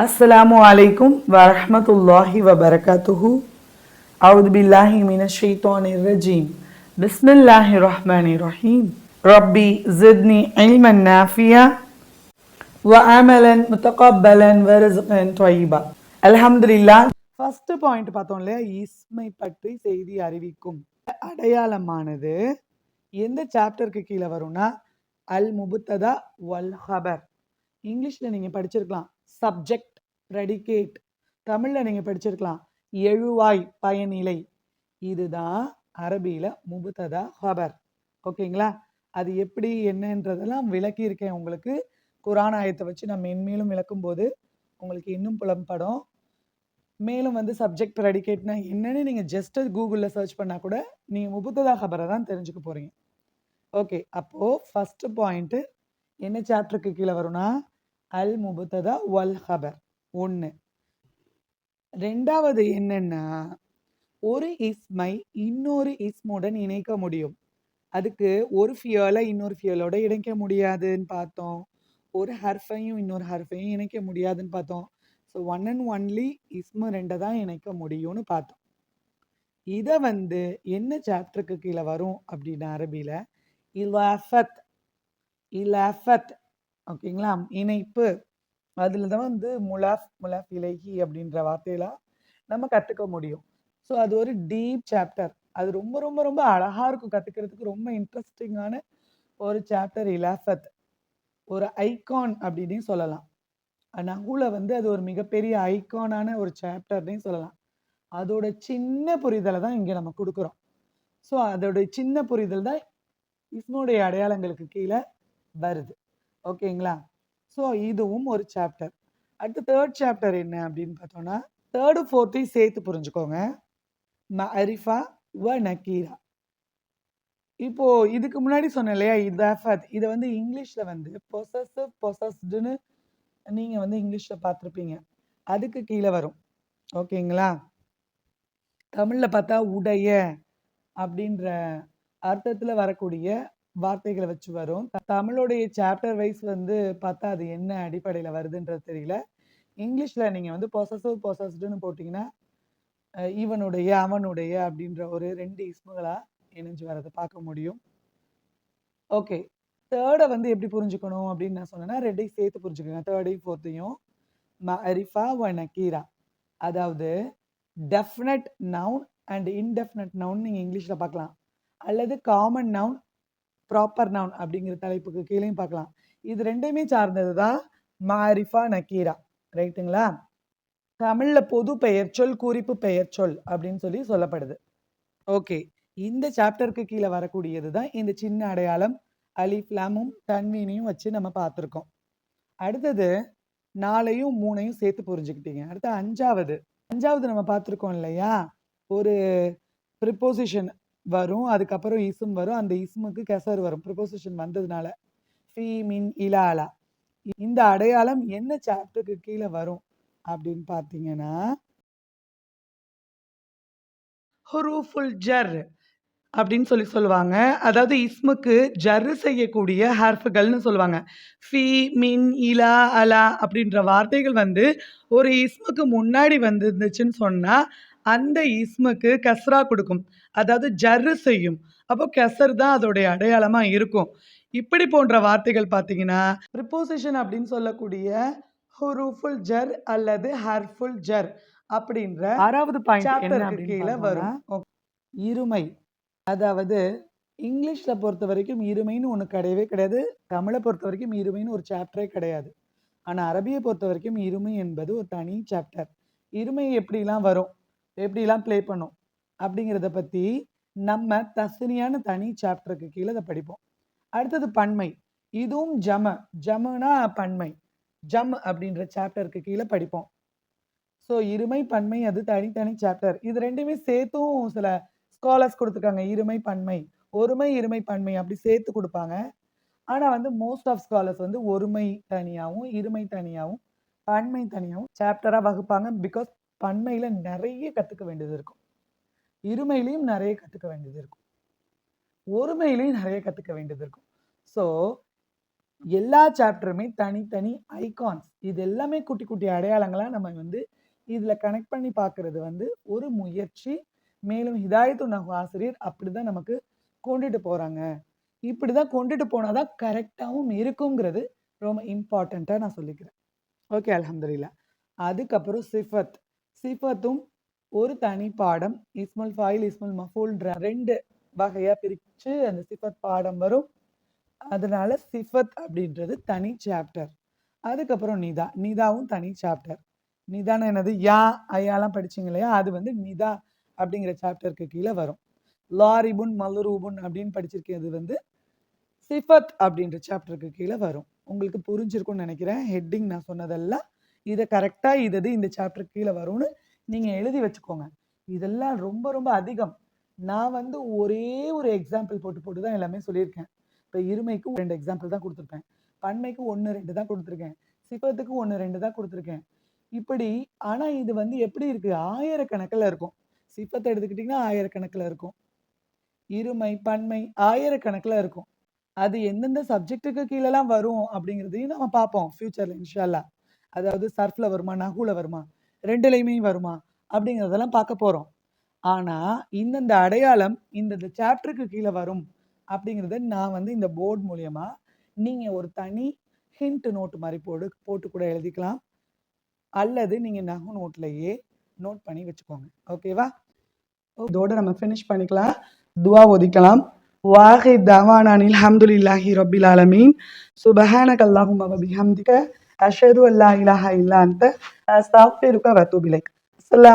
அஸ்லாம் வலைக்கும் வரமத்துல்லாஹி வபரகாத்துஹு அவுது பில்லாஹி மின ஷெய்தானி ரஜீம் பிஸ்மில்லாஹி ரஹ்மானி ரஹீம் ரப்பி ஜித்னி இல்மன் நாஃபியா வ அமலன் முத்தகப்பலன் வரசுகன் தொய்பா அலஹம்துல்லா ஃபஸ்ட்டு பாயிண்ட் பார்த்தோம் இல்லையா? இஸ்மை பற்றி செய்தி அறிவிக்கும். அடையாளமானது எந்த சாப்டருக்கு கீழே வரும்னா அல் முபுத்ததா வல் ஹபர் இங்கிலீஷில் நீங்கள் படிச்சிருக்கலாம். சப்ஜெக்ட் ப்ரெடிகேட் தமிழில் நீங்கள் படிச்சிருக்கலாம். எழுவாய் பயனிலை. இதுதான் அரபியில் முபுத்ததா ஹபர். ஓகேங்களா? அது எப்படி என்னன்றதெல்லாம் விளக்கியிருக்கேன் உங்களுக்கு. குரான் ஆயத்தை வச்சு நான் மென்மேலும் விளக்கும்போது உங்களுக்கு இன்னும் புலம்படும். மேலும் வந்து சப்ஜெக்ட் ப்ரெடிகேட்னா என்னன்னு நீங்கள் ஜஸ்ட் கூகுளில் சர்ச் பண்ணால் கூட நீங்கள் முபுத்ததா ஹபரை தான் தெரிஞ்சுக்க போகிறீங்க ஓகே அப்போது ஃபஸ்ட்டு பாயிண்ட்டு என்ன சாப்டருக்கு கீழே வரும்னா அல் முபுத்ததா வல் ஹபர் ஒன்று ரெண்டாவது என்னன்னா ஒரு இஸ்மை இன்னொரு இஸ்முடன் இணைக்க முடியும். அதுக்கு ஒரு ஃபியலை இன்னொரு ஃபியலோட இணைக்க முடியாதுன்னு பார்த்தோம். ஒரு ஹர்ஃபையும் இன்னொரு ஹர்ஃபையும் இணைக்க முடியாதுன்னு பார்த்தோம். ஸோ ஒன் அண்ட் ஒன்லி இஸ்மு ரெண்டை தான் இணைக்க முடியும்னு பார்த்தோம். இதை வந்து என்ன சாப்டருக்கு கீழே வரும் அப்படின்னு அரபியில் இலாஃபத். இலாஃபத் ஓகேங்களா? இணைப்பு. அதில் தான் வந்து முலாஃப் முலாஃப் இலகி அப்படின்ற வார்த்தையெல்லாம் நம்ம கற்றுக்க முடியும். ஸோ அது ஒரு டீப் சாப்டர் அது ரொம்ப ரொம்ப ரொம்ப அழகாக இருக்கும் கற்றுக்கிறதுக்கு ரொம்ப இன்ட்ரெஸ்டிங்கான ஒரு சாப்டர் இலாஃபத். ஒரு ஐகான் அப்படின்னு சொல்லலாம். நகுல வந்து அது ஒரு மிகப்பெரிய ஐகானான ஒரு சாப்டர்னே சொல்லலாம். அதோட சின்ன புரிதலை தான் இங்கே நம்ம கொடுக்குறோம். ஸோ அதோட சின்ன புரிதல் தான் இஸ்மோடைய அடையாளங்களுக்கு கீழே வருது. ஓகேங்களா? ஸோ இதுவும் ஒரு சாப்டர் அடுத்து தேர்ட் சாப்டர் என்ன அப்படின்னு பார்த்தோன்னா தேர்டு ஃபோர்த்தையும் சேர்த்து புரிஞ்சுக்கோங்க. மரிஃபா வ நக்கீரா இப்போது இதுக்கு முன்னாடி சொன்னேன் இல்லையா இதாஃபத் இதை வந்து இங்கிலீஷில் வந்து பொசசிவ் பொசஸ்டுன்னு நீங்கள் வந்து இங்கிலீஷில் பார்த்துருப்பீங்க. அதுக்கு கீழே வரும். ஓகேங்களா? தமிழில் பார்த்தா உடைய அப்படின்ற அர்த்தத்தில் வரக்கூடிய வார்த்தைகளை வச்சு வரும். தமிழுடைய சாப்டர் வைஸ் வந்து பார்த்தா அது என்ன அடிப்படையில் வருதுன்றது தெரியல. இங்கிலீஷில் நீங்கள் வந்து பொசசிவ் பொசஸ்டுன்னு போட்டிங்கன்னா ஈவனுடைய இவனுடைய அவனுடைய அப்படின்ற ஒரு ரெண்டு இஸ்முகளாக இணைஞ்சு வரதை பார்க்க முடியும். ஓகே தேர்டை வந்து எப்படி புரிஞ்சுக்கணும் அப்படின்னு நான் சொன்னேன்னா ரெண்டையும் சேர்த்து புரிஞ்சுக்கோங்க. தேர்டையும் ஃபோர்த்தையும் மரிஃபா வ கீரா அதாவது definite noun and indefinite noun நீங்கள் இங்கிலீஷில் பார்க்கலாம். அல்லது காமன் நவுன் ப்ராப்பர் நவுன் அப்படிங்கிற தலைப்புக்கு கீழேயும் பார்க்கலாம். இது ரெண்டையுமே சார்ந்தது தான் மாரிஃபா நக்கீரா. ரைட்டுங்களா? தமிழில் பொது பெயர் சொல் குறிப்பு பெயர் சொல் அப்படின்னு சொல்லி சொல்லப்படுது. ஓகே. இந்த சாப்டருக்கு கீழே வரக்கூடியது தான் இந்த சின்ன அடையாளம் அலிஃப்லாமும் தன்வீனையும் வச்சு நம்ம பார்த்துருக்கோம். அடுத்தது நாலையும் மூணையும் சேர்த்து புரிஞ்சுக்கிட்டீங்க. அடுத்து அஞ்சாவது. அஞ்சாவது நம்ம பார்த்துருக்கோம் இல்லையா? ஒரு ப்ரிப்போசிஷன் வரும். அதுக்கப்புறம் இஸ்ம் வரும். அந்த இஸ்முக்கு கெசர் வரும். ப்ரிப்போசிஷன் வந்ததுனால. ஃபீ மின் இலாலா. இந்த அடையாளம் என்ன சாப்டருக்கு கீழே வரும் அப்படின்னு பார்த்தீங்கன்னா ஹுரூஃபுல் ஜர் அப்படின்னு சொல்லி சொல்லுவாங்க. அதாவது இஸ்முக்கு ஜர்ரு செய்யக்கூடிய ஹர்ஃபுகள்னு சொல்லுவாங்க. ஃபி மின் இலா அலா அப்படின்ற வார்த்தைகள் வந்து ஒரு இஸ்முக்கு முன்னாடி வந்துருந்துச்சுன்னு சொன்னால் அந்த இஸ்முக்கு கஸ்ரா கொடுக்கும். அதாவது ஜர்ரு செய்யும். அப்போ கெசர் தான் அதோடைய அடையாளமாக இருக்கும். இப்படி போன்ற வார்த்தைகள் பார்த்தீங்கன்னா ப்ரிப்போசிஷன் அப்படின்னு சொல்லக்கூடிய ஹுரூஃபுல் ஜர் அல்லது ஹர்ஃபுல் ஜர் அப்படின்ற ஆறாவது பாயிண்ட் கீழே வரும். இருமை. அதாவது இங்கிலீஷில் பொறுத்த வரைக்கும் இருமைன்னு ஒன்று கிடையவே கிடையாது. தமிழை பொறுத்த வரைக்கும் இருமைன்னு ஒரு சாப்டரே கிடையாது. ஆனால் அரபியை பொறுத்த வரைக்கும் இருமை என்பது ஒரு தனி சாப்டர் இருமை எப்படிலாம் வரும்? எப்படிலாம் ப்ளே பண்ணும்? அப்படிங்கிறத பற்றி நம்ம தஸ்னியான தனி சாப்டருக்கு கீழே இதை படிப்போம். அடுத்தது பன்மை. இதுவும் ஜம. ஜமுனா பன்மை. ஜம் அப்படின்ற சாப்டருக்கு கீழே படிப்போம். ஸோ இருமை பன்மை அது தனித்தனி சாப்டர் இது ரெண்டுமே சேர்த்தும் சில ஸ்காலர்ஸ் கொடுத்துருக்காங்க. இருமை பன்மை. ஒருமை இருமை பன்மை அப்படி சேர்த்து கொடுப்பாங்க. ஆனால் வந்து மோஸ்ட் ஆஃப் ஸ்காலர்ஸ் வந்து ஒருமை தனியாகவும் இருமை தனியாகவும் பன்மை தனியாகவும் சாப்டராக வகுப்பாங்க. பிகாஸ் பன்மையில் நிறைய கற்றுக்க வேண்டியது இருக்கும். இருமையிலையும் நிறைய கற்றுக்க வேண்டியது இருக்கும். ஒருமையிலையும் நிறைய கற்றுக்க வேண்டியது இருக்கும். ஸோ எல்லா சாப்டருமே தனித்தனி ஐகான்ஸ் இது எல்லாமே குட்டி குட்டி அடையாளங்களாக நம்ம வந்து இதில் கனெக்ட் பண்ணி பார்க்குறது வந்து ஒரு முயற்சி. மேலும் ஹிதாயத்து நகு ஆசிரியர் அப்படிதான் நமக்கு கொண்டுட்டு இப்படி தான் கொண்டுட்டு போனாதான் கரெக்டாகவும் இருக்குங்கிறது ரொம்ப இம்பார்ட்டண்ட்டாக நான் சொல்லிக்கிறேன். ஓகே அல்ஹம்துலில்லாஹ் அதுக்கப்புறம் சிஃபத். சிஃபத்தும் ஒரு தனி பாடம் இஸ்முல் ஃபாயில் இஸ்முல் மஃபூல்ன்ற ரெண்டு வகையாக பிரித்து அந்த சிஃபத் பாடம் வரும். அதனால சிஃபத் அப்படின்றது தனி சாப்டர் அதுக்கப்புறம் நிதா நிதாவும் தனி சாப்டர் நிதான என்னது? யா ஐயாலாம் படிச்சீங்க இல்லையா? அது வந்து நிதா அப்படிங்கிற சாப்டருக்கு கீழே வரும். லாரிபுன் மலுரூபுன் அப்படின்னு படிச்சிருக்கிறது வந்து சிஃபத் அப்படின்ற சாப்டருக்கு கீழே வரும். உங்களுக்கு புரிஞ்சிருக்கும்னு நினைக்கிறேன். ஹெட்டிங் நான் சொன்னதெல்லாம் இதை கரெக்டாக இது இந்த சாப்டருக்கு கீழே வரும்னு நீங்கள் எழுதி வச்சுக்கோங்க. இதெல்லாம் ரொம்ப ரொம்ப அதிகம். நான் வந்து ஒரே ஒரு எக்ஸாம்பிள் போட்டு போட்டு தான் எல்லாமே சொல்லியிருக்கேன். இப்போ இருமைக்கு ரெண்டு எக்ஸாம்பிள் தான் கொடுத்துருப்பேன். பன்மைக்கு ஒன்று ரெண்டு தான் கொடுத்துருக்கேன். சிப்பத்துக்கு ஒன்று ரெண்டு தான் கொடுத்துருக்கேன். இப்படி ஆனால் இது வந்து எப்படி இருக்குது ஆயிரக்கணக்கில் இருக்கும். சிப்பத்தை எடுத்துக்கிட்டிங்கன்னா ஆயிரக்கணக்கில் இருக்கும். இருமை பன்மை ஆயிரக்கணக்கில் இருக்கும். அது எந்தெந்த சப்ஜெக்ட்டுக்கு கீழெல்லாம் வரும் அப்படிங்கிறதையும் நம்ம பார்ப்போம் ஃப்யூச்சரில் இன்ஷால்லா அதாவது சர்ஃபில் வருமா நகுல வருமா? ரெண்டுலையுமே வருமா? அப்படிங்கிறதெல்லாம் பார்க்க போகிறோம் ஆனால் இந்தந்த அடையாளம் இந்தந்த சாப்டருக்கு கீழே வரும் அப்படிங்கிறத நான் வந்து இந்த போர்டு மூலயமா நீங்கள் ஒரு தனி ஹிண்ட் நோட்டு மாதிரி போடு போட்டு கூட எழுதிக்கலாம். அல்லது நீங்கள் நகு நோட்லையே நோட் பண்ணி வச்சுக்கோங்க. ஓகேவா இதோட நம்ம ஃபினிஷ் பண்ணிக்கலாம். துவா ஒதிக்கலாம். வாஹி தவானான் அல்ஹம்துலில்லாஹி ரபில் ஆலமீன். சுபஹானக அல்லாஹும்ம வ பிஹம்திக. அஷது அல்லா இலாஹா இல்லா அன்த அஸ்தக்ஃபிருக வ அத்தூபு இலைக் அஸ்ஸலாமு